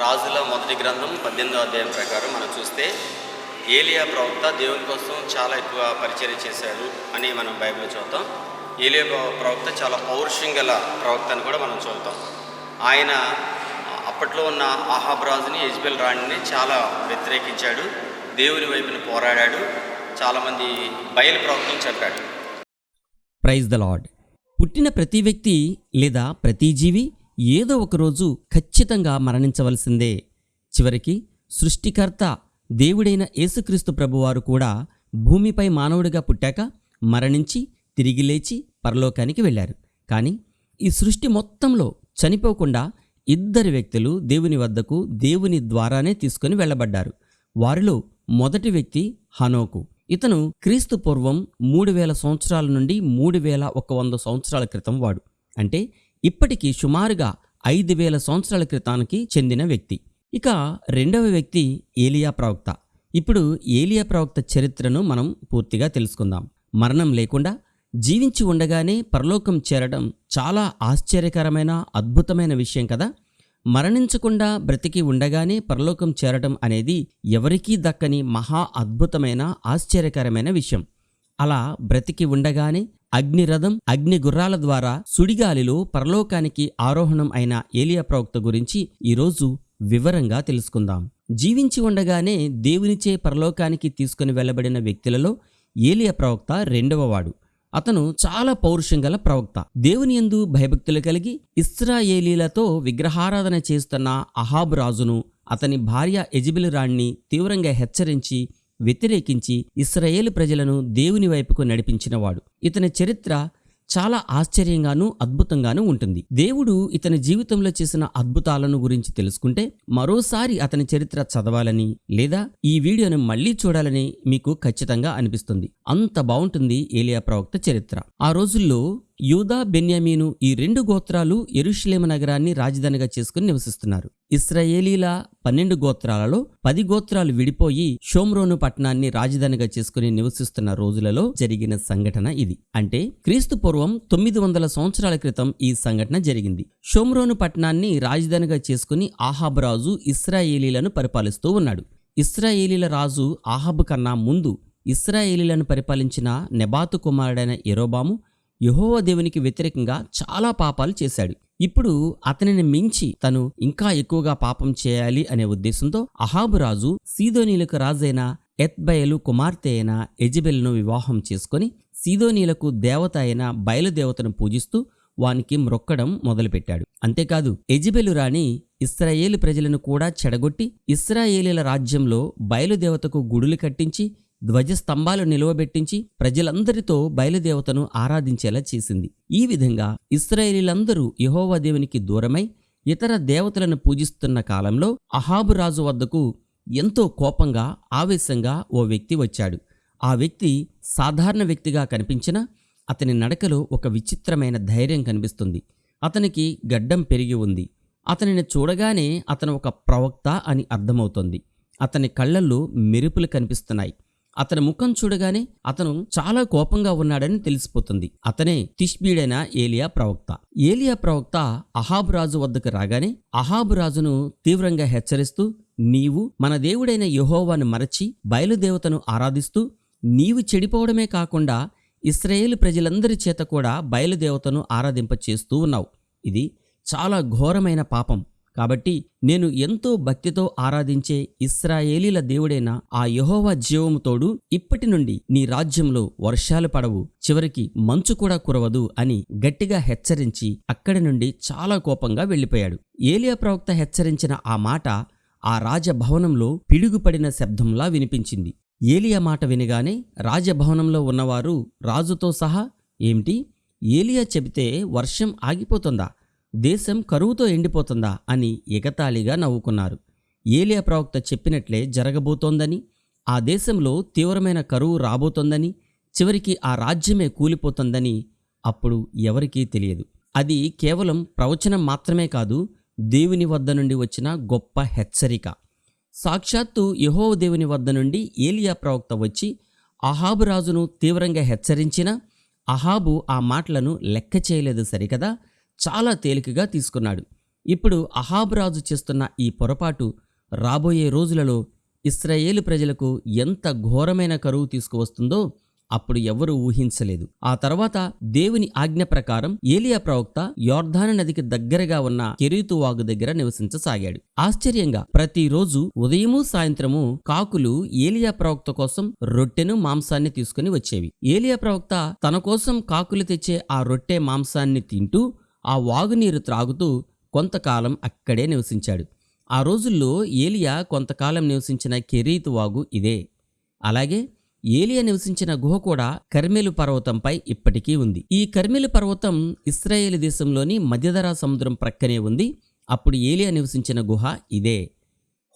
రాజుల మొదటి గ్రంథం పద్దెనిమిదో అధ్యాయం ప్రకారం మనం చూస్తే ఏలియా ప్రవక్త దేవుని కోసం చాలా ఎక్కువ పరిచయం చేశాడు అని మనం బైబిల్ చూద్దాం. ఏలియా ప్రవక్త చాలా పౌరుషం గల ప్రవక్త అని కూడా మనం చూద్దాం. ఆయన అప్పట్లో ఉన్న ఆహాబ్రాజుని యజ్బెల్ రాణిని చాలా వ్యతిరేకించాడు దేవుని వైపున పోరాడాడు చాలామంది బయలు ప్రవక్తను చెప్పాడు ప్రైజ్ ద లాడ్ పుట్టిన ప్రతి వ్యక్తి లేదా ప్రతి జీవి ఏదో ఒకరోజు ఖచ్చితంగా మరణించవలసిందే. చివరికి సృష్టికర్త దేవుడైన యేసుక్రీస్తు ప్రభువారు కూడా భూమిపై మానవుడిగా పుట్టాక మరణించి తిరిగి లేచి పరలోకానికి వెళ్ళారు. కానీ ఈ సృష్టి మొత్తంలో చనిపోకుండా ఇద్దరు వ్యక్తులు దేవుని వద్దకు దేవుని ద్వారానే తీసుకొని వెళ్ళబడ్డారు. వారిలో మొదటి వ్యక్తి హనోకు. ఇతను క్రీస్తు పూర్వం మూడు వేల సంవత్సరాల నుండి మూడు వేల ఒక వంద సంవత్సరాల క్రితం వాడు. అంటే ఇప్పటికీ సుమారుగా ఐదు వేల సంవత్సరాల క్రితానికి చెందిన వ్యక్తి. ఇక రెండవ వ్యక్తి ఏలియా ప్రవక్త. ఇప్పుడు ఏలియా ప్రవక్త చరిత్రను మనం పూర్తిగా తెలుసుకుందాం. మరణం లేకుండా జీవించి ఉండగానే పరలోకం చేరడం చాలా ఆశ్చర్యకరమైన అద్భుతమైన విషయం కదా? మరణించకుండా బ్రతికి ఉండగానే పరలోకం చేరడం అనేది ఎవరికీ దక్కని మహా అద్భుతమైన ఆశ్చర్యకరమైన విషయం. అలా బ్రతికి ఉండగానే అగ్నిరథం అగ్ని గుర్రాల ద్వారా సుడిగాలిలో పరలోకానికి ఆరోహణం అయిన ఏలియా ప్రవక్త గురించి ఈరోజు వివరంగా తెలుసుకుందాం. జీవించి ఉండగానే దేవునిచే పరలోకానికి తీసుకుని వెళ్ళబడిన వ్యక్తులలో ఏలియా ప్రవక్త రెండవవాడు. అతను చాలా పౌరుషం గల ప్రవక్త. దేవుని యందు భయభక్తులు కలిగి ఇస్రాయేలీలతో విగ్రహారాధన చేస్తున్న అహాబు రాజును అతని భార్య ఎజిబిల్ రాణ్ణి తీవ్రంగా హెచ్చరించి వ్యతిరేకించి ఇస్రాయేలు ప్రజలను దేవుని వైపుకు నడిపించినవాడు. ఇతని చరిత్ర చాలా ఆశ్చర్యంగానూ అద్భుతంగానూ ఉంటుంది. దేవుడు ఇతని జీవితంలో చేసిన అద్భుతాలను గురించి తెలుసుకుంటే మరోసారి అతని చరిత్ర చదవాలని లేదా ఈ వీడియోను మళ్ళీ చూడాలని మీకు ఖచ్చితంగా అనిపిస్తుంది. అంత బాగుంటుంది ఏలియా ప్రవక్త చరిత్ర. ఆ రోజుల్లో యూదా బెన్యామీను ఈ రెండు గోత్రాలు ఎరుషలేమ నగరాన్ని రాజధానిగా చేసుకుని నివసిస్తున్నారు. ఇస్రాయేలీల పన్నెండు గోత్రాలలో పది గోత్రాలు విడిపోయి షోమ్రోను పట్టణాన్ని రాజధానిగా చేసుకుని నివసిస్తున్న రోజులలో జరిగిన సంఘటన ఇది. అంటే క్రీస్తు పూర్వం తొమ్మిది వందల సంవత్సరాల క్రితం ఈ సంఘటన జరిగింది. షోమ్రోను పట్టణాన్ని రాజధానిగా చేసుకుని ఆహాబ్ రాజు ఇస్రాయేలీలను పరిపాలిస్తూ ఉన్నాడు. ఇస్రాయేలీల రాజు ఆహాబు కన్నా ముందు ఇస్రాయేలీలను పరిపాలించిన నెబాతు కుమారుడైన ఎరోబాము యహోవ దేవునికి వ్యతిరేకంగా చాలా పాపాలు చేశాడు. ఇప్పుడు అతనిని మించి తను ఇంకా ఎక్కువగా పాపం చేయాలి అనే ఉద్దేశంతో అహాబు రాజు సీదోనీలకు రాజైన ఎత్బయలు కుమార్తె అయిన ఎజిబెల్ను వివాహం చేసుకొని సీదోనీలకు దేవత అయిన బయలుదేవతను పూజిస్తూ వానికి మ్రొక్కడం మొదలుపెట్టాడు. అంతేకాదు ఎజిబెలు రాణి ఇస్రాయేలు ప్రజలను కూడా చెడగొట్టి ఇస్రాయేలీల రాజ్యంలో బయలుదేవతకు గుడులు కట్టించి ధ్వజస్తంభాలు నిలువబెట్టించి ప్రజలందరితో బయలుదేవతను ఆరాధించేలా చేసింది. ఈ విధంగా ఇస్రాయేలీలందరూ యెహోవా దేవునికి దూరమై ఇతర దేవతలను పూజిస్తున్న కాలంలో అహాబు రాజు వద్దకు ఎంతో కోపంగా ఆవేశంగా ఓ వ్యక్తి వచ్చాడు. ఆ వ్యక్తి సాధారణ వ్యక్తిగా కనిపించిన అతని నడకలో ఒక విచిత్రమైన ధైర్యం కనిపిస్తుంది. అతనికి గడ్డం పెరిగి ఉంది. అతనిని చూడగానే అతను ఒక ప్రవక్త అని అర్థమవుతోంది. అతని కళ్ళల్లో మెరుపులు కనిపిస్తున్నాయి. అతని ముఖం చూడగానే అతను చాలా కోపంగా ఉన్నాడని తెలిసిపోతుంది. అతనే తిష్బీడైన ఏలియా ప్రవక్త. ఏలియా ప్రవక్త అహాబు రాజు వద్దకు రాగానే అహాబు రాజును తీవ్రంగా హెచ్చరిస్తూ నీవు మన దేవుడైన యహోవాను మరచి బయలుదేవతను ఆరాధిస్తూ నీవు చెడిపోవడమే కాకుండా ఇస్రాయేల్ ప్రజలందరి చేత కూడా బయలుదేవతను ఆరాధింప చేస్తూ ఉన్నావు. ఇది చాలా ఘోరమైన పాపం. కాబట్టి నేను ఎంతో భక్తితో ఆరాధించే ఇస్రాయేలీల దేవుడైన ఆ యహోవా జీవముతోడు ఇప్పటి నుండి నీ రాజ్యంలో వర్షాలు పడవు చివరికి మంచు కూడా కురవదు అని గట్టిగా హెచ్చరించి అక్కడి నుండి చాలా కోపంగా వెళ్ళిపోయాడు. ఏలియా ప్రవక్త హెచ్చరించిన ఆ మాట ఆ రాజభవనంలో పిడుగుపడిన శబ్దంలా వినిపించింది. ఏలియా మాట వినగానే రాజభవనంలో ఉన్నవారు రాజుతో సహా ఏమిటి? ఏలియా చెబితే వర్షం ఆగిపోతుందా? దేశం కరువుతో ఎండిపోతుందా అని ఎగతాళిగా నవ్వుకున్నారు. ఏలియా ప్రవక్త చెప్పినట్లే జరగబోతోందని ఆ దేశంలో తీవ్రమైన కరువు రాబోతోందని చివరికి ఆ రాజ్యమే కూలిపోతుందని అప్పుడు ఎవరికీ తెలియదు. అది కేవలం ప్రవచనం మాత్రమే కాదు దేవుని వద్ద నుండి వచ్చిన గొప్ప హెచ్చరిక. సాక్షాత్తు యహో దేవుని వద్ద నుండి ఏలియా ప్రవక్త వచ్చి అహాబు రాజును తీవ్రంగా హెచ్చరించిన అహాబు ఆ మాటలను లెక్క చేయలేదు సరికదా? చాలా తేలికగా తీసుకున్నాడు. ఇప్పుడు అహాబ్రాజు చేస్తున్న ఈ పొరపాటు రాబోయే రోజులలో ఇస్రాయేలు ప్రజలకు ఎంత ఘోరమైన కరువు తీసుకువస్తుందో అప్పుడు ఎవ్వరూ ఊహించలేదు. ఆ తర్వాత దేవుని ఆజ్ఞ ప్రకారం ఏలియా ప్రవక్త యోర్ధాన నదికి దగ్గరగా ఉన్న కెరీతు వాగు దగ్గర నివసించసాగాడు. ఆశ్చర్యంగా ప్రతిరోజు ఉదయము సాయంత్రము కాకులు ఏలియా ప్రవక్త కోసం రొట్టెను మాంసాన్ని తీసుకుని వచ్చేవి. ఏలియా ప్రవక్త తన కోసం కాకులు తెచ్చే ఆ రొట్టె మాంసాన్ని తింటూ ఆ వాగునీరు త్రాగుతూ కొంతకాలం అక్కడే నివసించాడు. ఆ రోజుల్లో ఏలియా కొంతకాలం నివసించిన కెరీతు వాగు ఇదే. అలాగే ఏలియా నివసించిన గుహ కూడా కర్మెలు పర్వతంపై ఇప్పటికీ ఉంది. ఈ కర్మెలు పర్వతం ఇస్రాయేల్ దేశంలోని మధ్యధరా సముద్రం ప్రక్కనే ఉంది. అప్పుడు ఏలియా నివసించిన గుహ ఇదే.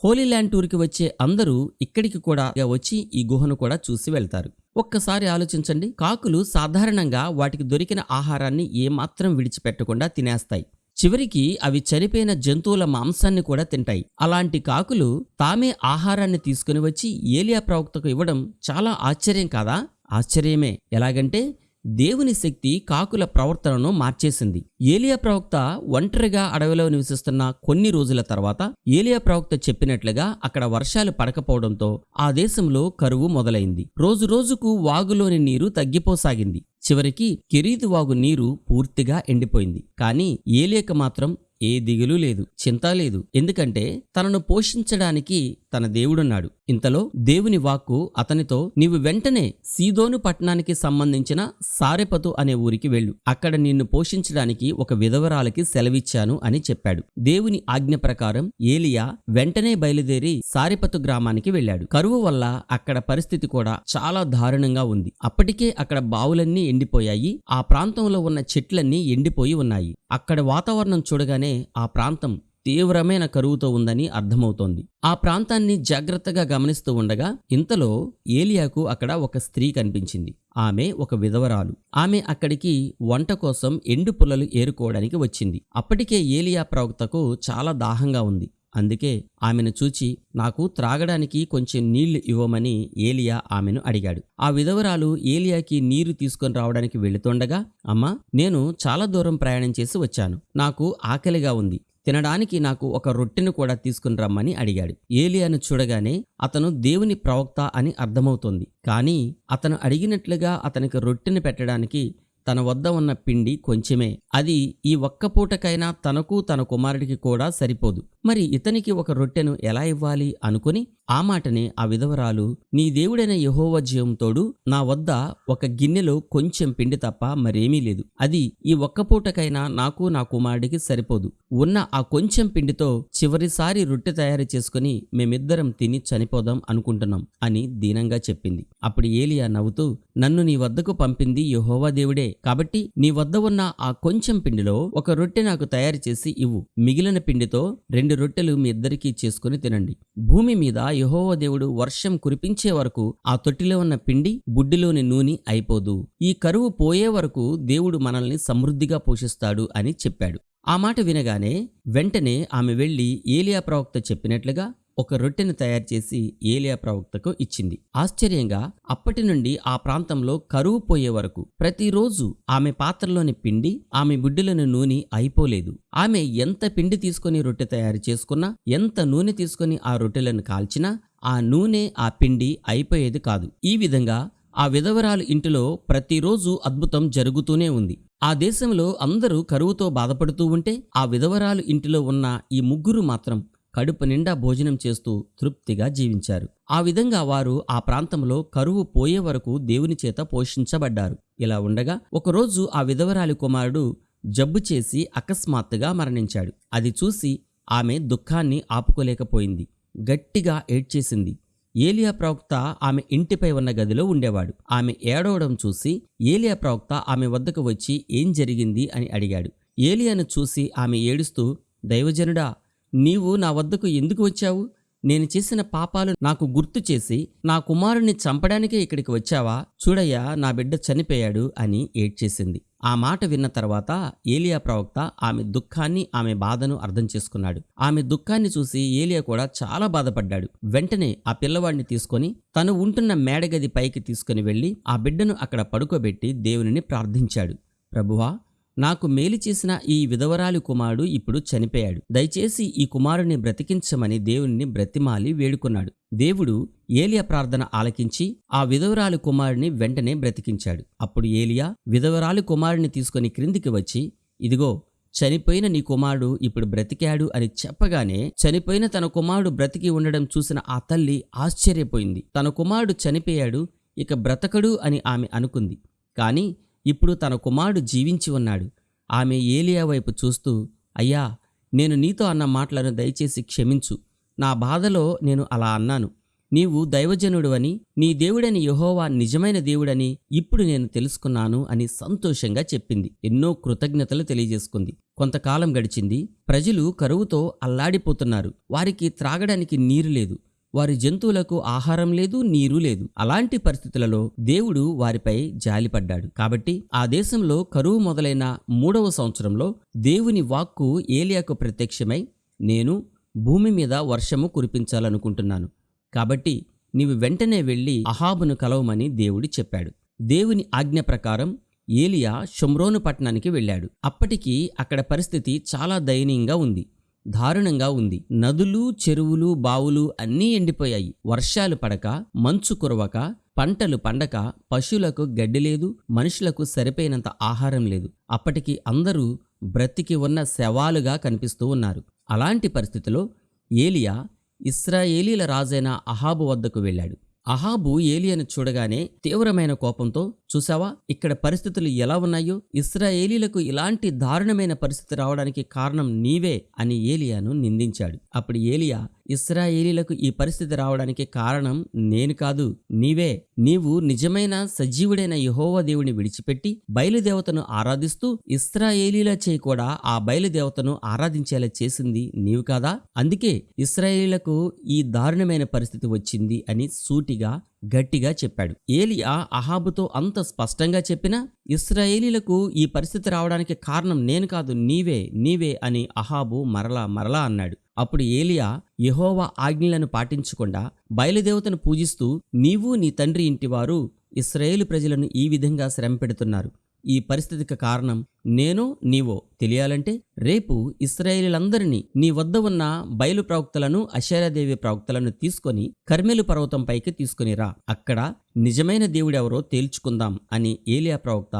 హోలీ ల్యాండ్ టూర్కి వచ్చే అందరూ ఇక్కడికి కూడా వచ్చి ఈ గుహను కూడా చూసి వెళ్తారు. ఒక్కసారి ఆలోచించండి కాకులు సాధారణంగా వాటికి దొరికిన ఆహారాన్ని ఏమాత్రం విడిచిపెట్టకుండా తినేస్తాయి. చివరికి అవి చనిపోయిన జంతువుల మాంసాన్ని కూడా తింటాయి. అలాంటి కాకులు తామే ఆహారాన్ని తీసుకుని వచ్చి ఏలియా ప్రవక్తకు ఇవ్వడం చాలా ఆశ్చర్యం కాదా? ఆశ్చర్యమే. ఎలాగంటే దేవుని శక్తి కాకుల ప్రవర్తనను మార్చేసింది. ఏలియా ప్రవక్త ఒంటరిగా అడవిలో నివసిస్తున్న కొన్ని రోజుల తర్వాత ఏలియా ప్రవక్త చెప్పినట్లుగా అక్కడ వర్షాలు పడకపోవడంతో ఆ దేశంలో కరువు మొదలైంది. రోజు రోజుకు వాగులోని నీరు తగ్గిపోసాగింది. చివరికి కెరీదు వాగు నీరు పూర్తిగా ఎండిపోయింది. కానీ ఏలియక మాత్రం ఏ దిగులు లేదు చింత లేదు. ఎందుకంటే తనను పోషించడానికి తన దేవుడున్నాడు. ఇంతలో దేవుని వాక్కు అతనితో నీవు వెంటనే సీదోను పట్టణానికి సంబంధించిన సారెపతు అనే ఊరికి వెళ్ళు. అక్కడ నిన్ను పోషించడానికి ఒక విధవరాలకి సెలవిచ్చాను అని చెప్పాడు. దేవుని ఆజ్ఞ ప్రకారం ఏలియా వెంటనే బయలుదేరి సారెపతు గ్రామానికి వెళ్ళాడు. కరువు వల్ల అక్కడ పరిస్థితి కూడా చాలా దారుణంగా ఉంది. అప్పటికే అక్కడ బావులన్నీ ఎండిపోయాయి. ఆ ప్రాంతంలో ఉన్న చెట్లన్నీ ఎండిపోయి ఉన్నాయి. అక్కడ వాతావరణం చూడగానే ఆ ప్రాంతం తీవ్రమైన కరువుతో ఉందని అర్థమవుతోంది. ఆ ప్రాంతాన్ని జాగ్రత్తగా గమనిస్తూ ఉండగా ఇంతలో ఏలియాకు అక్కడ ఒక స్త్రీ కనిపించింది. ఆమె ఒక విధవరాలు. ఆమె అక్కడికి వంట కోసం ఎండు పుల్లలు ఏరుకోవడానికి వచ్చింది. అప్పటికే ఏలియా ప్రవక్తకు చాలా దాహంగా ఉంది. అందుకే ఆమెను చూచి నాకు త్రాగడానికి కొంచెం నీళ్ళు ఇవ్వమని ఏలియా ఆమెను అడిగాడు. ఆ విధవరాలు ఏలియాకి నీరు తీసుకొని రావడానికి వెళుతుండగా అమ్మా నేను చాలా దూరం ప్రయాణం చేసి వచ్చాను. నాకు ఆకలిగా ఉంది. తినడానికి నాకు ఒక రొట్టెను కూడా తీసుకుని రమ్మని అడిగాడు. ఏలియాను చూడగానే అతను దేవుని ప్రవక్త అని అర్థమవుతోంది. కానీ అతను అడిగినట్లుగా అతనికి రొట్టెను పెట్టడానికి తన వద్ద ఉన్న పిండి కొంచెమే. అది ఈ ఒక్క పూటకైనా తనకు తన కుమారుడికి కూడా సరిపోదు. మరి ఇతనికి ఒక రొట్టెను ఎలా ఇవ్వాలి అనుకుని ఆ మాటనే ఆ విధవరాలు నీ దేవుడైన యహోవ జీవంతోడు నా వద్ద ఒక గిన్నెలో కొంచెం పిండి తప్ప మరేమీ లేదు. అది ఈ ఒక్క పూటకైనా నాకు నా కుమారుడికి సరిపోదు. ఉన్న ఆ కొంచెం పిండితో చివరిసారి రొట్టె తయారు చేసుకుని మేమిద్దరం తిని చనిపోదాం అనుకుంటున్నాం అని దీనంగా చెప్పింది. అప్పుడు ఏలియా నవ్వుతూ నన్ను నీ వద్దకు పంపింది యహోవా దేవుడే. కాబట్టి నీ వద్ద ఉన్న ఆ కొంచెం పిండిలో ఒక రొట్టె నాకు తయారు చేసి ఇవ్వు. మిగిలిన పిండితో రెండు రొట్టెలు మీ ఇద్దరికీ చేసుకుని తినండి. భూమి మీద యహోవ దేవుడు వర్షం కురిపించే వరకు ఆ తొట్టిలో ఉన్న పిండి బుడ్డిలోని నూనె అయిపోదు. ఈ కరువు పోయే వరకు దేవుడు మనల్ని సమృద్ధిగా పోషిస్తాడు అని చెప్పాడు. ఆ మాట వినగానే వెంటనే ఆమె వెళ్ళి ఏలియా ప్రవక్త చెప్పినట్లుగా ఒక రొట్టెను తయారు చేసి ఏలియా ప్రవక్తకు ఇచ్చింది. ఆశ్చర్యంగా అప్పటి నుండి ఆ ప్రాంతంలో కరువు పోయే వరకు ప్రతిరోజు ఆమె పాత్రలోని పిండి ఆమె బుడ్డిలోని నూనె అయిపోలేదు. ఆమె ఎంత పిండి తీసుకొని రొట్టె తయారు చేసుకున్నా ఎంత నూనె తీసుకొని ఆ రొట్టెలను కాల్చినా ఆ నూనె ఆ పిండి అయిపోయేది కాదు. ఈ విధంగా ఆ విధవరాలు ఇంటిలో ప్రతిరోజు అద్భుతం జరుగుతూనే ఉంది. ఆ దేశంలో అందరూ కరువుతో బాధపడుతూ ఉంటే ఆ విధవరాలు ఇంటిలో ఉన్న ఈ ముగ్గురు మాత్రం కడుపు నిండా భోజనం చేస్తూ తృప్తిగా జీవించారు. ఆ విధంగా వారు ఆ ప్రాంతంలో కరువు పోయే వరకు దేవుని చేత పోషించబడ్డారు. ఇలా ఉండగా ఒకరోజు ఆ విధవరాలి కుమారుడు జబ్బు చేసి అకస్మాత్తుగా మరణించాడు. అది చూసి ఆమె దుఃఖాన్ని ఆపుకోలేకపోయింది. గట్టిగా ఏడ్చేసింది. ఏలియా ప్రవక్త ఆమె ఇంటిపై ఉన్న గదిలో ఉండేవాడు. ఆమె ఏడవడం చూసి ఏలియా ప్రవక్త ఆమె వద్దకు వచ్చి ఏం జరిగింది అని అడిగాడు. ఏలియాను చూసి ఆమె ఏడుస్తూ దైవజనుడా నీవు నా వద్దకు ఎందుకు వచ్చావు? నేను చేసిన పాపాలు నాకు గుర్తు చేసి నా కుమారుణ్ణి చంపడానికే ఇక్కడికి వచ్చావా? చూడయ్యా నా బిడ్డ చనిపోయాడు అని ఏడ్చేసింది. ఆ మాట విన్న తర్వాత ఏలియా ప్రవక్త ఆమె దుఃఖాన్ని ఆమె బాధను అర్థం చేసుకున్నాడు. ఆమె దుఃఖాన్ని చూసి ఏలియా కూడా చాలా బాధపడ్డాడు. వెంటనే ఆ పిల్లవాడిని తీసుకొని తను ఉంటున్న మేడగది పైకి తీసుకుని వెళ్ళి ఆ బిడ్డను అక్కడ పడుకోబెట్టి దేవునిని ప్రార్థించాడు. ప్రభువా నాకు మేలు చేసిన ఈ విధవరాలి కుమారుడు ఇప్పుడు చనిపోయాడు. దయచేసి ఈ కుమారుని బ్రతికించమని దేవుణ్ణి బ్రతిమాలి వేడుకున్నాడు. దేవుడు ఏలియా ప్రార్థన ఆలకించి ఆ విధవరాలి కుమారుని వెంటనే బ్రతికించాడు. అప్పుడు ఏలియా విధవరాలి కుమారుని తీసుకొని క్రిందికి వచ్చి ఇదిగో చనిపోయిన నీ కుమారుడు ఇప్పుడు బ్రతికాడు అని చెప్పగానే చనిపోయిన తన కుమారుడు బ్రతికి ఉండడం చూసిన ఆ తల్లి ఆశ్చర్యపోయింది. తన కుమారుడు చనిపోయాడు ఇక బ్రతకడు అని ఆమె అనుకుంది. కానీ ఇప్పుడు తన కుమారుడు జీవించి ఉన్నాడు. ఆమె ఏలియా వైపు చూస్తూ అయ్యా నేను నీతో అన్న మాటలను దయచేసి క్షమించు. నా బాధలో నేను అలా అన్నాను. నీవు దైవజనుడు అని నీ దేవుడని యహోవా నిజమైన దేవుడని ఇప్పుడు నేను తెలుసుకున్నాను అని సంతోషంగా చెప్పింది. ఎన్నో కృతజ్ఞతలు తెలియజేసుకుంది. కొంతకాలం గడిచింది. ప్రజలు కరువుతో అల్లాడిపోతున్నారు. వారికి త్రాగడానికి నీరు లేదు. వారి జంతువులకు ఆహారం లేదు నీరు లేదు. అలాంటి పరిస్థితులలో దేవుడు వారిపై జాలిపడ్డాడు. కాబట్టి ఆ దేశంలో కరువు మొదలైన మూడవ సంవత్సరంలో దేవుని వాక్కు ఏలియాకు ప్రత్యక్షమై నేను భూమి మీద వర్షము కురిపించాలనుకుంటున్నాను. కాబట్టి నీవు వెంటనే వెళ్ళి అహాబును కలవమని దేవుడు చెప్పాడు. దేవుని ఆజ్ఞ ప్రకారం ఏలియా షుమ్రోను పట్టణానికి వెళ్ళాడు. అప్పటికి అక్కడ పరిస్థితి చాలా దయనీయంగా ఉంది. దారుణంగా ఉంది. నదులు చెరువులు బావులు అన్నీ ఎండిపోయాయి. వర్షాలు పడక మంచు కురవక పంటలు పండక పశువులకు గడ్డి లేదు మనుషులకు సరిపోయినంత ఆహారం లేదు. అప్పటికి అందరూ బ్రతికి ఉన్న శవాలుగా కనిపిస్తూ ఉన్నారు. అలాంటి పరిస్థితిలో ఏలియా ఇస్రాయేలీల రాజైన అహాబు వద్దకు వెళ్ళాడు. అహాబు ఏలియాను చూడగానే తీవ్రమైన కోపంతో చూసావా ఇక్కడ పరిస్థితులు ఎలా ఉన్నాయో? ఇస్రాయేలీలకు ఇలాంటి దారుణమైన పరిస్థితి రావడానికి కారణం నీవే అని ఏలియాను నిందించాడు. అప్పుడు ఏలియా ఇస్రాయేలీలకు ఈ పరిస్థితి రావడానికి కారణం నేను కాదు నీవే. నీవు నిజమైన సజీవుడైన యహోవ దేవుని విడిచిపెట్టి బయలుదేవతను ఆరాధిస్తూ ఇస్రాయేలీల చేయి కూడా ఆ బయలుదేవతను ఆరాధించేలా చేసింది నీవు కాదా? అందుకే ఇస్రాయేలీలకు ఈ దారుణమైన పరిస్థితి వచ్చింది అని సూటిగా గట్టిగా చెప్పాడు. ఏలియా అహాబుతో అంత స్పష్టంగా చెప్పినా ఇస్రాయేలీలకు ఈ పరిస్థితి రావడానికి కారణం నేను కాదు నీవే నీవే అని అహాబు మరలా మరలా అన్నాడు. అప్పుడు ఏలియా యహోవా ఆజ్ఞలను పాటించకుండా బయలుదేవతను పూజిస్తూ నీవు నీ తండ్రి ఇంటివారు ఇస్రాయేలు ప్రజలను ఈ విధంగా శ్రమ పెడుతున్నారు. ఈ పరిస్థితికి కారణం నేను నీవో తెలియాలంటే రేపు ఇస్రాయేలీలందరినీ నీ వద్ద ఉన్న బయలు ప్రవక్తలను అషారాదేవి ప్రవక్తలను తీసుకొని కర్మెలు పర్వతంపైకి తీసుకుని రా. అక్కడ నిజమైన దేవుడెవరో తేల్చుకుందాం అని ఏలియా ప్రవక్త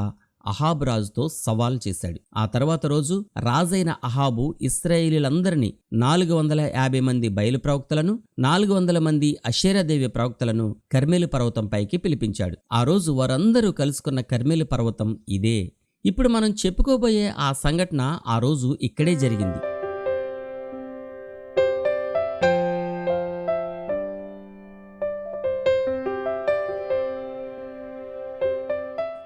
అహాబ్ రాజుతో సవాల్ చేశాడు. ఆ తర్వాత రోజు రాజైన అహాబు ఇస్రాయేలీలందరినీ నాలుగు వందల యాభై మంది బయలు ప్రవక్తలను నాలుగు వందల మంది అషేరాదేవి ప్రవక్తలను కర్మేలు పర్వతంపైకి పిలిపించాడు. ఆ రోజు వారందరూ కలుసుకున్న కర్మేలు పర్వతం ఇదే. ఇప్పుడు మనం చెప్పుకోబోయే ఆ సంఘటన ఆ రోజు ఇక్కడే జరిగింది.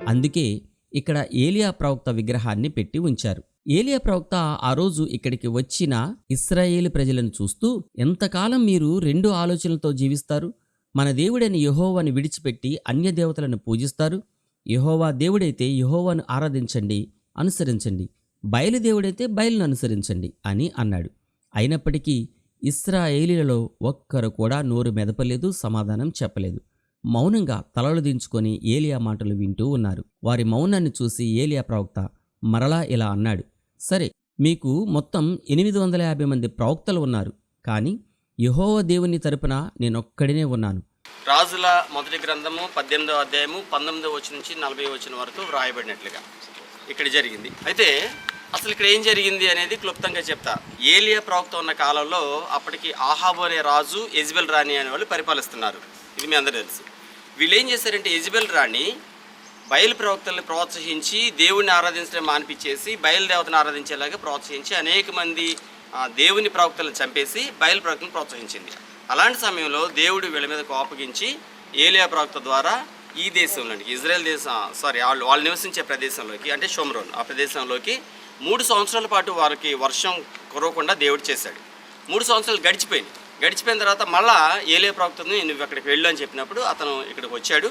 అందుకే ఇక్కడ ఏలియా ప్రవక్త విగ్రహాన్ని పెట్టి ఉంచారు. ఏలియా ప్రవక్త ఆ రోజు ఇక్కడికి వచ్చిన ఇస్రాయేలి ప్రజలను చూస్తూ ఎంతకాలం మీరు రెండు ఆలోచనలతో జీవిస్తారు? మన దేవుడైన యెహోవాను విడిచిపెట్టి అన్య దేవతలను పూజిస్తారు. యహోవా దేవుడైతే యహోవాను ఆరాధించండి అనుసరించండి. బయలుదేవుడైతే బయలును అనుసరించండి అని అన్నాడు. అయినప్పటికీ ఇస్రాయేలీలలో ఒక్కరు కూడా నోరు మెదపలేదు సమాధానం చెప్పలేదు. మౌనంగా తలలు దించుకొని ఏలియా మాటలు వింటూ ఉన్నారు. వారి మౌనాన్ని చూసి ఏలియా ప్రవక్త మరలా ఇలా అన్నాడు సరే మీకు మొత్తం ఎనిమిది వందల యాభై మంది ప్రవక్తలు ఉన్నారు కానీ యహోవ దేవుని తరపున నేనొక్కడినే ఉన్నాను. రాజుల మొదటి గ్రంథము పద్దెనిమిదో అధ్యాయము పంతొమ్మిదో వచ్చిన నుంచి నలభై వచ్చిన వరకు వ్రాయబడినట్లుగా ఇక్కడ జరిగింది. అయితే అసలు ఇక్కడ ఏం జరిగింది అనేది క్లుప్తంగా చెప్తా. ఏలియా ప్రవక్త ఉన్న కాలంలో అప్పటికి ఆహాబు అనే రాజు ఎజ్బెల్ రాణి అనే వాళ్ళు పరిపాలిస్తున్నారు. ఇది మీ అందరూ తెలుసు. వీళ్ళు ఏం చేశారంటే ఎజిబెల్ రాణి బయలు ప్రవక్తల్ని ప్రోత్సహించి దేవుణ్ణి ఆరాధించడం మానిపించేసి బయలుదేవతను ఆరాధించేలాగా ప్రోత్సహించి అనేక మంది దేవుని ప్రవక్తలను చంపేసి బయలు ప్రవక్తలను ప్రోత్సహించింది. అలాంటి సమయంలో దేవుడు వీళ్ళ మీద కోపగించి ఏలియా ప్రవక్త ద్వారా ఈ దేశంలోనికి ఇజ్రాయెల్ దేశం సారీ వాళ్ళు వాళ్ళు నివసించే ప్రదేశంలోకి అంటే షోమ్రోన్ ఆ ప్రదేశంలోకి మూడు సంవత్సరాల పాటు వారికి వర్షం కురవకుండా దేవుడు చేశాడు. మూడు సంవత్సరాలు గడిచిపోయింది. గడిచిపోయిన తర్వాత మళ్ళా ఏలియా ప్రవక్తను నువ్వు అక్కడికి వెళ్ళు అని చెప్పినప్పుడు అతను ఇక్కడికి వచ్చాడు.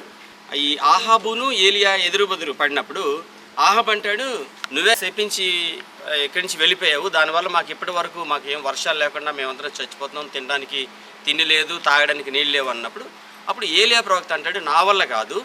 ఈ ఆహాబును ఏలియా ఎదురు బదురు పడినప్పుడు ఆహాబ్ అంటాడు నువ్వే శపించి ఇక్కడి నుంచి వెళ్ళిపోయావు? దానివల్ల మాకు ఇప్పటి వరకు మాకు ఏం వర్షాలు లేకుండా మేమందరం చచ్చిపోతున్నాం తినడానికి తిండి లేదు తాగడానికి నీళ్ళు లేవు అన్నప్పుడు అప్పుడు ఏలియా ప్రవక్త అంటాడు నా వల్ల కాదు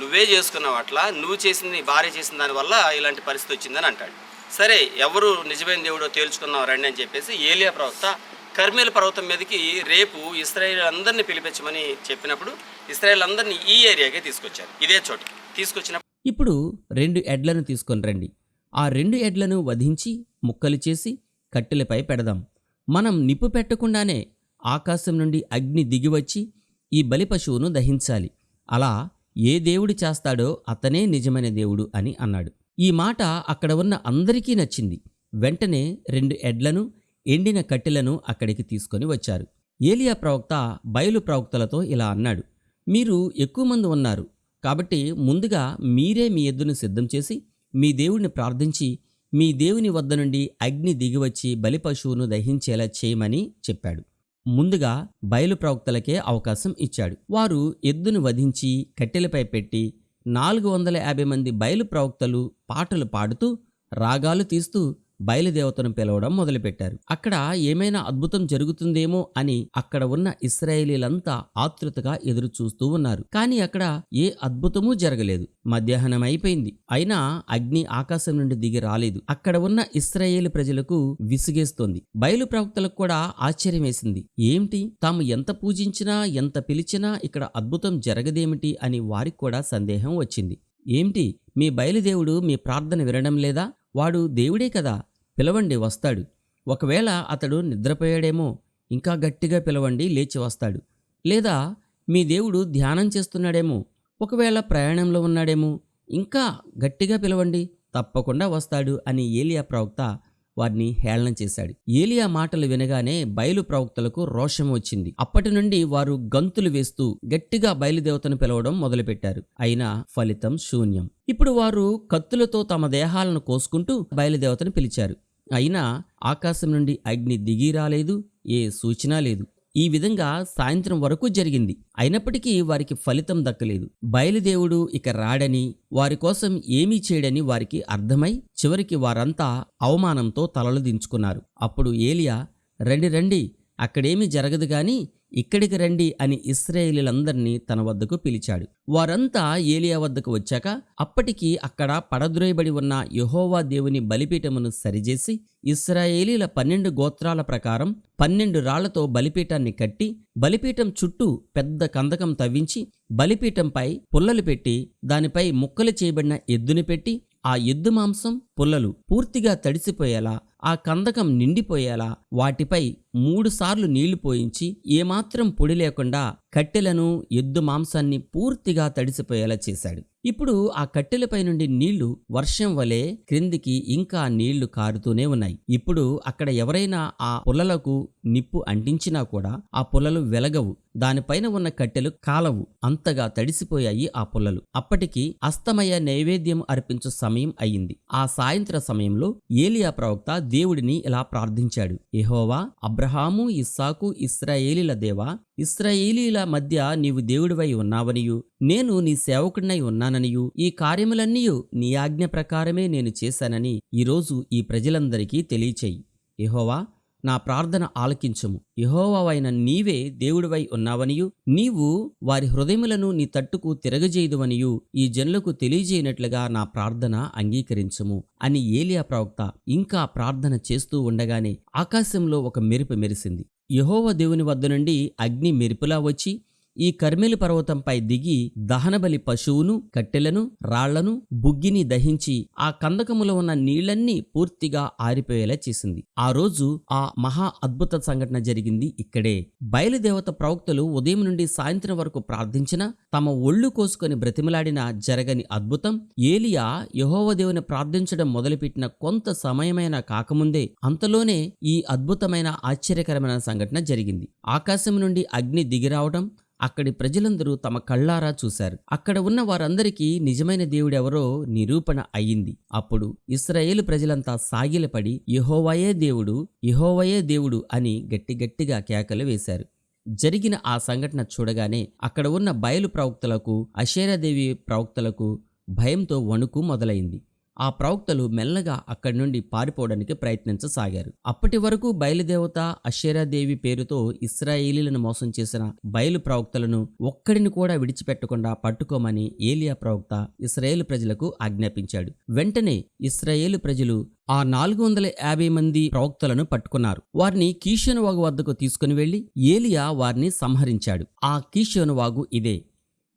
నువ్వే చేసుకున్నావు అట్లా నువ్వు చేసింది నీ భార్య చేసిన దానివల్ల ఇలాంటి పరిస్థితి వచ్చిందని అంటాడు. సరే ఎవరు నిజమైన దేవుడో తేల్చుకున్నావు రండి అని చెప్పేసి ఏలియా ప్రవక్త కర్మేల పర్వతం మీదకి రేపు ఇస్రాయేల్ అందరినీ పిలిపించమని చెప్పినప్పుడు ఇస్రాయేల్ అందరినీ ఈ ఏరియాకే తీసుకొచ్చారు. ఇదే చోటు తీసుకొచ్చిన ఇప్పుడు రెండు ఎడ్లను తీసుకొని రండి. ఆ రెండు ఎడ్లను వధించి ముక్కలు చేసి కట్టెలపై పెడదాం. మనం నిప్పు పెట్టకుండానే ఆకాశం నుండి అగ్ని దిగివచ్చి ఈ బలి పశువును దహించాలి. అలా ఏ దేవుడు చేస్తాడో అతనే నిజమైన దేవుడు అని అన్నాడు. ఈ మాట అక్కడ ఉన్న అందరికీ నచ్చింది. వెంటనే రెండు ఎడ్లను ఎండిన కట్టెలను అక్కడికి తీసుకొని వచ్చారు. ఏలియా ప్రవక్త బయలు ప్రవక్తలతో ఇలా అన్నాడు మీరు ఎక్కువ మంది ఉన్నారు కాబట్టి ముందుగా మీరే మీ ఎద్దును సిద్ధం చేసి మీ దేవుడిని ప్రార్థించి మీ దేవుని వద్ద నుండి అగ్ని దిగివచ్చి బలి పశువును దహించేలా చేయమని చెప్పాడు. ముందుగా బయలు ప్రవక్తలకే అవకాశం ఇచ్చాడు. వారు ఎద్దును వధించి కట్టెలపై పెట్టి నాలుగు వందల యాభై మంది బయలు ప్రవక్తలు పాటలు పాడుతూ రాగాలు తీస్తూ బయలుదేవతను పిలవడం మొదలుపెట్టారు. అక్కడ ఏమైనా అద్భుతం జరుగుతుందేమో అని అక్కడ ఉన్న ఇస్రాయేలీలంతా ఆతృతగా ఎదురు చూస్తూ ఉన్నారు. కానీ అక్కడ ఏ అద్భుతమూ జరగలేదు. మధ్యాహ్నం అయిపోయింది. అయినా అగ్ని ఆకాశం నుండి దిగి రాలేదు. అక్కడ ఉన్న ఇస్రాయేల్ ప్రజలకు విసుగేస్తోంది. బయలు ప్రవక్తలకు కూడా ఆశ్చర్యం వేసింది. ఏమిటి? తాము ఎంత పూజించినా ఎంత పిలిచినా ఇక్కడ అద్భుతం జరగదేమిటి అని వారికి కూడా సందేహం వచ్చింది. ఏమిటి? మీ బయలుదేవుడు మీ ప్రార్థన వినడం లేదా? వాడు దేవుడే కదా. పిలవండి వస్తాడు. ఒకవేళ అతడు నిద్రపోయాడేమో ఇంకా గట్టిగా పిలవండి లేచి వస్తాడు. లేదా మీ దేవుడు ధ్యానం చేస్తున్నాడేమో ఒకవేళ ప్రయాణంలో ఉన్నాడేమో ఇంకా గట్టిగా పిలవండి తప్పకుండా వస్తాడు అని ఏలియా ప్రవక్త వారిని హేళన చేశాడు. ఏలియా మాటలు వినగానే బయలు ప్రవక్తలకు రోషం వచ్చింది. అప్పటి నుండి వారు గంతులు వేస్తూ గట్టిగా బయలుదేవతను పిలవడం మొదలుపెట్టారు. అయినా ఫలితం శూన్యం. ఇప్పుడు వారు కత్తులతో తమ దేహాలను కోసుకుంటూ బయలుదేవతను పిలిచారు. అయినా ఆకాశం నుండి అగ్ని దిగి రాలేదు ఏ సూచన లేదు. ఈ విధంగా సాయంత్రం వరకు జరిగింది. అయినప్పటికీ వారికి ఫలితం దక్కలేదు. బయలుదేవుడు ఇక రాడని వారి కోసం ఏమీ చేయడని వారికి అర్థమై చివరికి వారంతా అవమానంతో తలలు దించుకున్నారు. అప్పుడు ఏలియా రండి రండి అక్కడేమీ జరగదు కానీ ఇక్కడికి రండి అని ఇస్రాయేలీలందరినీ తన వద్దకు పిలిచాడు. వారంతా ఏలియా వద్దకు వచ్చాక అప్పటికి అక్కడ పడద్రోయబడి ఉన్న యహోవా దేవుని బలిపీఠమును సరిచేసి ఇస్రాయేలీల పన్నెండు గోత్రాల ప్రకారం పన్నెండు రాళ్ళతో బలిపీఠాన్ని కట్టి బలిపీఠం చుట్టూ పెద్ద కందకం తవ్వించి బలిపీఠంపై పుల్లలు పెట్టి దానిపై ముక్కలు చేయబడిన ఎద్దుని పెట్టి ఆ ఎద్దు మాంసం పుల్లలు పూర్తిగా తడిసిపోయేలా ఆ కందకం నిండిపోయేలా వాటిపై మూడుసార్లు నీళ్ళు పోయించి ఏమాత్రం పొడి లేకుండా కట్టెలను ఎద్దు మాంసాన్ని పూర్తిగా తడిసిపోయేలా చేశాడు. ఇప్పుడు ఆ కట్టెలపై నుండి నీళ్ళు వర్షం వలె క్రిందికి ఇంకా నీళ్ళు కారుతూనే ఉన్నాయి. ఇప్పుడు అక్కడ ఎవరైనా ఆ పుల్లలకు నిప్పు అంటించినా కూడా ఆ పుల్లలు వెలగవు. దానిపైన ఉన్న కట్టెలు కాలవు. అంతగా తడిసిపోయాయి ఆ పుల్లలు. అప్పటికి అస్తమయ నైవేద్యం అర్పించు సమయం అయింది ఆ సాయంత్ర సమయంలో ఏలియా ప్రవక్త దేవుడిని ఇలా ప్రార్థించాడు. ఎహోవా అబ్రహాము ఇస్సాకు ఇస్రాయేలీల దేవా ఇస్రాయేలీల మధ్య నీవు దేవుడివై ఉన్నావనియు నేను నీ సేవకుడినై ఉన్నాననియు ఈ కార్యములన్నీయు నీ ఆజ్ఞ ప్రకారమే నేను చేశానని ఈరోజు ఈ ప్రజలందరికీ తెలియచేయి. ఎహోవా నా ప్రార్థన ఆలకించుము. యహోవావైన నీవే దేవుడివై ఉన్నావనియు నీవు వారి హృదయములను నీ తట్టుకు తిరగజేయుదువనియు ఈ జనులకు తెలియజేయనట్లుగా నా ప్రార్థన అంగీకరించుము అని ఏలియా ప్రవక్త ఇంకా ప్రార్థన చేస్తూ ఉండగానే ఆకాశంలో ఒక మెరుపు మెరిసింది. యహోవ దేవుని వద్ద నుండి అగ్ని మెరుపులా వచ్చి ఈ కర్మెలు పర్వతంపై దిగి దహనబలి పశువును కట్టెలను రాళ్ళను బుగ్గిని దహించి ఆ కందకములో ఉన్న నీళ్ళన్నీ పూర్తిగా ఆరిపోయేలా చేసింది. ఆ రోజు ఆ మహా అద్భుత సంఘటన జరిగింది ఇక్కడే. బయలుదేవత ప్రవక్తలు ఉదయం నుండి సాయంత్రం వరకు ప్రార్థించిన తమ ఒళ్ళు కోసుకొని బ్రతిమలాడిన జరగని అద్భుతం ఏలియా యహోవదేవుని ప్రార్థించడం మొదలుపెట్టిన కొంత సమయమైన కాకముందే అంతలోనే ఈ అద్భుతమైన ఆశ్చర్యకరమైన సంఘటన జరిగింది. ఆకాశం నుండి అగ్ని దిగిరావడం అక్కడి ప్రజలందరూ తమ కళ్ళారా చూశారు. అక్కడ ఉన్న వారందరికీ నిజమైన దేవుడెవరో నిరూపణ అయ్యింది. అప్పుడు ఇస్రాయేలు ప్రజలంతా సాగిలపడి ఇహోవయే దేవుడు ఇహోవయే దేవుడు అని గట్టి గట్టిగా కేకలు వేశారు. జరిగిన ఆ సంఘటన చూడగానే అక్కడ ఉన్న బయలు ప్రవక్తలకు అషేరాదేవి ప్రవక్తలకు భయంతో వణుకు మొదలైంది. ఆ ప్రవక్తలు మెల్లగా అక్కడి నుండి పారిపోవడానికి ప్రయత్నించసాగారు. అప్పటి వరకు బయలుదేవత అషేరాదేవి పేరుతో ఇస్రాయేలీలను మోసం చేసిన బయలు ప్రవక్తలను ఒక్కడిని కూడా విడిచిపెట్టకుండా పట్టుకోమని ఏలియా ప్రవక్త ఇస్రాయేలు ప్రజలకు ఆజ్ఞాపించాడు. వెంటనే ఇస్రాయేల్ ప్రజలు ఆ నాలుగు వందల యాభై మంది ప్రవక్తలను పట్టుకున్నారు. వారిని కీషోను వాగు వద్దకు తీసుకుని వెళ్ళి ఏలియా వారిని సంహరించాడు. ఆ కీషోను వాగు ఇదే.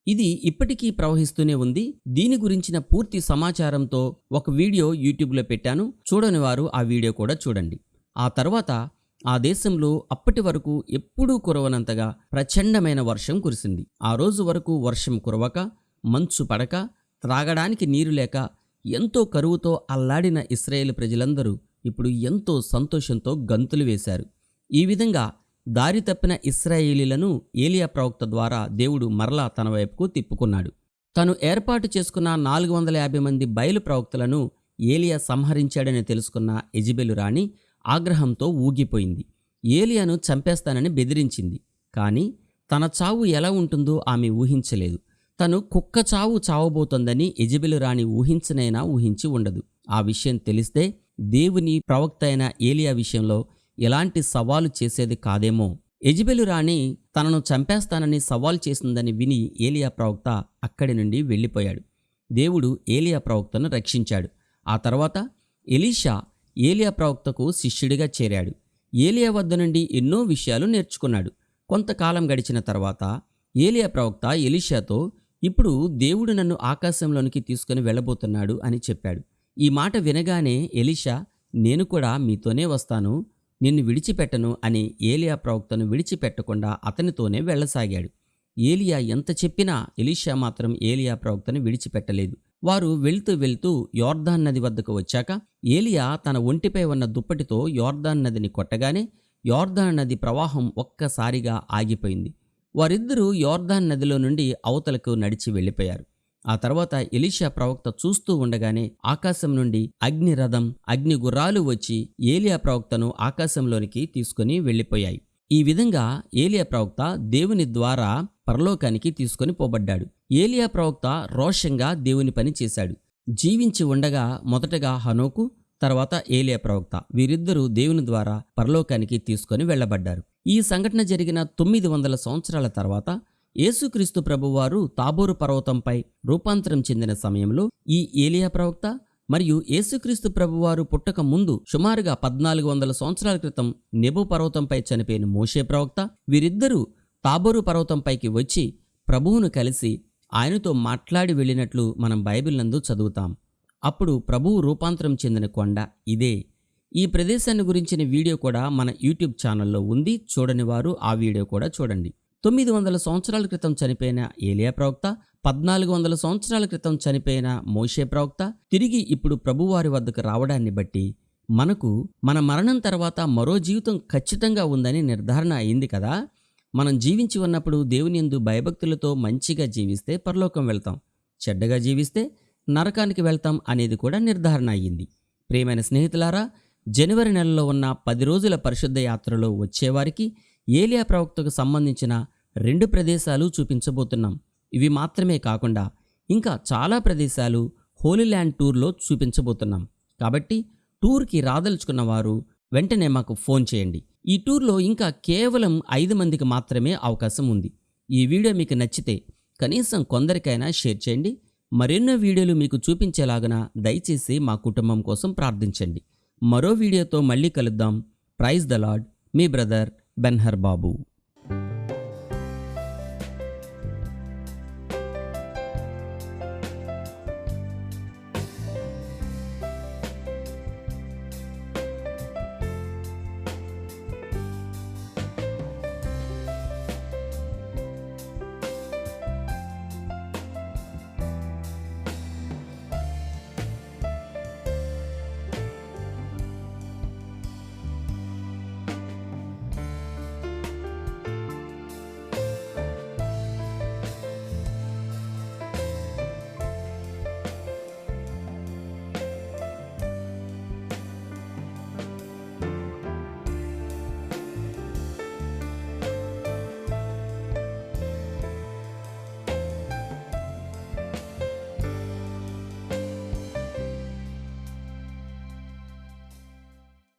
ఇది ఇప్పటికీ ప్రవహిస్తూనే ఉంది. దీని గురించిన పూర్తి సమాచారంతో ఒక వీడియో యూట్యూబ్లో పెట్టాను. చూడని వారు ఆ వీడియో కూడా చూడండి. ఆ తర్వాత ఆ దేశంలో అప్పటి వరకు ఎప్పుడూ కురవనంతగా ప్రచండమైన వర్షం కురిసింది. ఆ రోజు వరకు వర్షం కురవక మంచు పడక త్రాగడానికి నీరు లేక ఎంతో కరువుతో అల్లాడిన ఇస్రాయేల్ ప్రజలందరూ ఇప్పుడు ఎంతో సంతోషంతో గంతులు వేశారు. ఈ విధంగా దారి తప్పిన ఇస్రాయేలీలను ఏలియా ప్రవక్త ద్వారా దేవుడు మరలా తన వైపుకు తిప్పుకున్నాడు. తను ఏర్పాటు చేసుకున్న నాలుగు వందల యాభై మంది బయలు ప్రవక్తలను ఏలియా సంహరించాడని తెలుసుకున్న ఎజిబెలు రాణి ఆగ్రహంతో ఊగిపోయింది. ఏలియాను చంపేస్తానని బెదిరించింది. కానీ తన చావు ఎలా ఉంటుందో ఆమె ఊహించలేదు. తను కుక్క చావు చావబోతోందని ఎజిబెలు రాణి ఊహించనైనా ఊహించి ఉండదు. ఆ విషయం తెలిస్తే దేవుని ప్రవక్త అయిన ఏలియా విషయంలో ఎలాంటి సవాలు చేసేది కాదేమో. ఎజిబెలు రాణి తనను చంపేస్తానని సవాల్ చేసిందని విని ఏలియా ప్రవక్త అక్కడి నుండి వెళ్ళిపోయాడు. దేవుడు ఏలియా ప్రవక్తను రక్షించాడు. ఆ తర్వాత ఎలీషా ఏలియా ప్రవక్తకు శిష్యుడిగా చేరాడు. ఏలియా వద్ద నుండి ఎన్నో విషయాలు నేర్చుకున్నాడు. కొంతకాలం గడిచిన తర్వాత ఏలియా ప్రవక్త ఎలీషాతో ఇప్పుడు దేవుడు నన్ను ఆకాశంలోనికి తీసుకుని వెళ్ళబోతున్నాడు అని చెప్పాడు. ఈ మాట వినగానే ఎలీషా నేను కూడా మీతోనే వస్తాను. నిన్ను విడిచిపెట్టను అని ఏలియా ప్రవక్తను విడిచిపెట్టకుండా అతనితోనే వెళ్ళసాగాడు. ఏలియా ఎంత చెప్పినా ఎలీషా మాత్రం ఏలియా ప్రవక్తను విడిచిపెట్టలేదు. వారు వెళ్తూ వెళ్తూ యోర్దాన్ నది వద్దకు వచ్చాక ఏలియా తన ఒంటిపై ఉన్న దుప్పటితో యోర్దాన్ నదిని కొట్టగానే యోర్దాన్ నది ప్రవాహం ఒక్కసారిగా ఆగిపోయింది. వారిద్దరూ యోర్దాన్ నదిలో నుండి అవతలకు నడిచి వెళ్ళిపోయారు. ఆ తర్వాత ఎలీషా ప్రవక్త చూస్తూ ఉండగానే ఆకాశం నుండి అగ్ని రథం అగ్ని గుర్రాలు వచ్చి ఏలియా ప్రవక్తను ఆకాశంలోనికి తీసుకుని వెళ్ళిపోయాయి. ఈ విధంగా ఏలియా ప్రవక్త దేవుని ద్వారా పరలోకానికి తీసుకొని పోబడ్డాడు. ఏలియా ప్రవక్త రోషంగా దేవుని పని చేశాడు. జీవించి ఉండగా మొదటగా హనోకు తర్వాత ఏలియా ప్రవక్త వీరిద్దరూ దేవుని ద్వారా పరలోకానికి తీసుకొని వెళ్ళబడ్డారు. ఈ సంఘటన జరిగిన తొమ్మిది వందల సంవత్సరాల తర్వాత యేసుక్రీస్తు ప్రభువారు తాబోరు పర్వతంపై రూపాంతరం చెందిన సమయంలో ఈ ఏలియా ప్రవక్త మరియు యేసుక్రీస్తు ప్రభువారు పుట్టక ముందు సుమారుగా పద్నాలుగు వందల సంవత్సరాల క్రితం నెబు పర్వతంపై చనిపోయిన మోషే ప్రవక్త వీరిద్దరూ తాబోరు పర్వతంపైకి వచ్చి ప్రభువును కలిసి ఆయనతో మాట్లాడి వెళ్ళినట్లు మనం బైబిల్ నందు చదువుతాం. అప్పుడు ప్రభువు రూపాంతరం చెందిన కొండ ఇదే. ఈ ప్రదేశాన్ని గురించిన వీడియో కూడా మన యూట్యూబ్ ఛానల్లో ఉంది. చూడని వారు ఆ వీడియో కూడా చూడండి. తొమ్మిది వందల సంవత్సరాల క్రితం చనిపోయిన ఏలియా ప్రవక్త పద్నాలుగు వందల సంవత్సరాల క్రితం చనిపోయిన మోషే ప్రవక్త తిరిగి ఇప్పుడు ప్రభువారి వద్దకు రావడాన్ని బట్టి మనకు మన మరణం తర్వాత మరో జీవితం ఖచ్చితంగా ఉందని నిర్ధారణ అయింది కదా? మనం జీవించి ఉన్నప్పుడు దేవుని యందు భయభక్తులతో మంచిగా జీవిస్తే పరలోకం వెళ్తాం. చెడ్డగా జీవిస్తే నరకానికి వెళ్తాం అనేది కూడా నిర్ధారణ అయ్యింది. ప్రియమైన స్నేహితులారా జనవరి నెలలో ఉన్న పది రోజుల పరిశుద్ధ యాత్రలో వచ్చేవారికి ఏలియా ప్రవక్తకు సంబంధించిన రెండు ప్రదేశాలు చూపించబోతున్నాం. ఇవి మాత్రమే కాకుండా ఇంకా చాలా ప్రదేశాలు హోలీ ల్యాండ్ టూర్లో చూపించబోతున్నాం. కాబట్టి టూర్కి రాదలుచుకున్న వారు వెంటనే మాకు ఫోన్ చేయండి. ఈ టూర్లో ఇంకా కేవలం ఐదు మందికి మాత్రమే అవకాశం ఉంది. ఈ వీడియో మీకు నచ్చితే కనీసం కొందరికైనా షేర్ చేయండి. మరెన్నో వీడియోలు మీకు చూపించేలాగన దయచేసి మా కుటుంబం కోసం ప్రార్థించండి. మరో వీడియోతో మళ్ళీ కలుద్దాం. ప్రైజ్ ద లాడ్ మీ బ్రదర్ బెన్హర్ బాబు